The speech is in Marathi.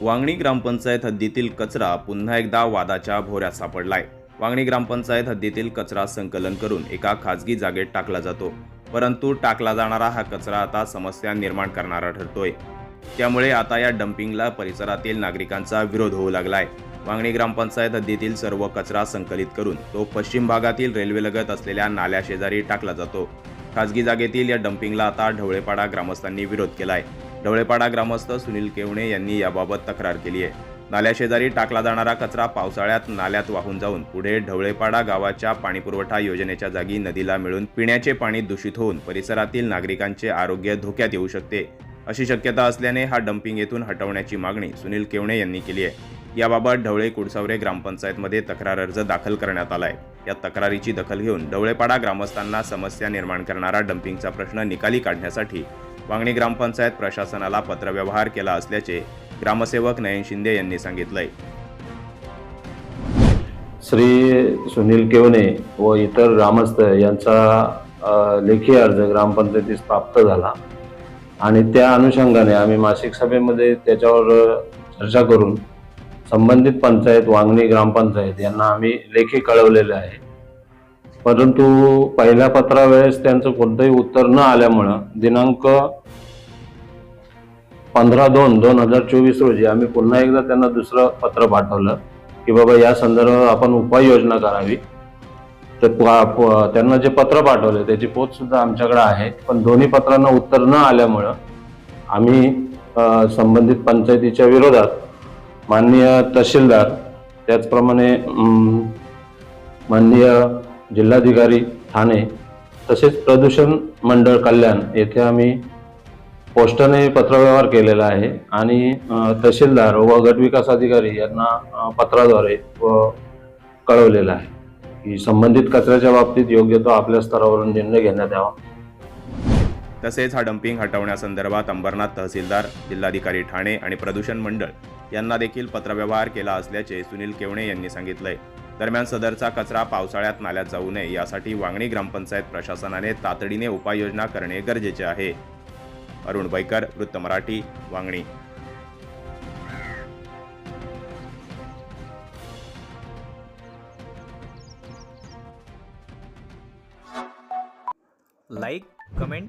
वांगणी ग्रामपंचायत हद्दीतील कचरा पुन्हा एकदा वादाच्या भोऱ्यात सापडलाय. वांगणी ग्रामपंचायत हद्दीतील कचरा संकलन करून एका खाजगी जागेत टाकला जातो. परंतु टाकला जाणारा हा कचरा आता समस्या निर्माण करणारा ठरतोय. त्यामुळे आता या डम्पिंगला परिसरातील नागरिकांचा विरोध होऊ लागलाय. वांगणी ग्रामपंचायत हद्दीतील सर्व कचरा संकलित करून तो पश्चिम भागातील रेल्वेलगत असलेल्या नाल्या शेजारी टाकला जातो. खाजगी जागेतील या डम्पिंगला आता ढवळेपाडा ग्रामस्थांनी विरोध केलाय. ढवळेपाडा ग्रामस्थ सुनील केवणे यांनी याबाबत तक्रार केली आहे. नाल्याशेजारी टाकला जाणारा कचरा पावसाळ्यात नाल्यात वाहून जाऊन पुढे ढवळेपाडा गावाच्या पाणीपुरवठा योजनेच्या जागी नदीला मिळून पिण्याचे पाणी दूषित होऊन परिसरातील नागरिकांचे आरोग्य धोक्यात येऊ शकते. अशी शक्यता असल्याने हा डम्पिंग येथून हटवण्याची मागणी सुनील केवणे यांनी केली आहे. याबाबत ढवळे कुडसावरे ग्रामपंचायतमध्ये तक्रार अर्ज दाखल करण्यात आलाय. या तक्रारीची दखल घेऊन ढवळेपाडा ग्रामस्थांना समस्या निर्माण करणारा डम्पिंगचा प्रश्न निकाली काढण्यासाठी वांगणी ग्रामपंचायत प्रशासनाला पत्रव्यवहार केला असल्याचे ग्रामसेवक नयन शिंदे यांनी सांगितलंय. श्री सुनील केवणे व इतर ग्रामस्थ यांचा लेखी अर्ज ग्रामपंचायतीस प्राप्त झाला. आणि त्या अनुषंगाने आम्ही मासिक सभेमध्ये त्याच्यावर चर्चा करून संबंधित पंचायत वांगणी ग्रामपंचायत यांना आम्ही लेखी कळवलेले आहे. परंतु पहिल्या पत्रावेळेस त्यांचं कोणतंही उत्तर न आल्यामुळं दिनांक पंधरा दोन दोन हजार चोवीस रोजी आम्ही पुन्हा एकदा त्यांना दुसरं पत्र पाठवलं की बाबा या संदर्भात आपण उपाययोजना करावी. तर त्यांना जे पत्र पाठवले त्याची पोच सुद्धा आमच्याकडे आहे. पण दोन्ही पत्रांना उत्तर न आल्यामुळं आम्ही संबंधित पंचायतीच्या विरोधात माननीय तहसीलदार त्याचप्रमाणे माननीय जिल्हाधिकारी ठाणे तसेच प्रदूषण मंडळ कल्याण येथे आम्ही पोस्टाने पत्रव्यवहार केलेला आहे. आणि तहसीलदार व गटविकास अधिकारी यांना पत्राद्वारे व कळवलेलं आहे की संबंधित कचऱ्याच्या बाबतीत योग्य तो आपल्या स्तरावरून निर्णय घेण्यात यावा. तसेच हा डम्पिंग हटवण्यासंदर्भात अंबरनाथ तहसीलदार जिल्हाधिकारी ठाणे आणि प्रदूषण मंडळ यांना देखील पत्रव्यवहार केला असल्याचे सुनील केवणे यांनी सांगितलंय. दरम्यान सदरचा कचरा पावसाळ्यात नाल्यात जाऊ नये यासाठी वांगणी ग्रामपंचायत प्रशासनाने तातडीने उपाययोजना करणे गरजेचे आहे. अरुण बैकर वृत्त Marathi Vangani. Like comment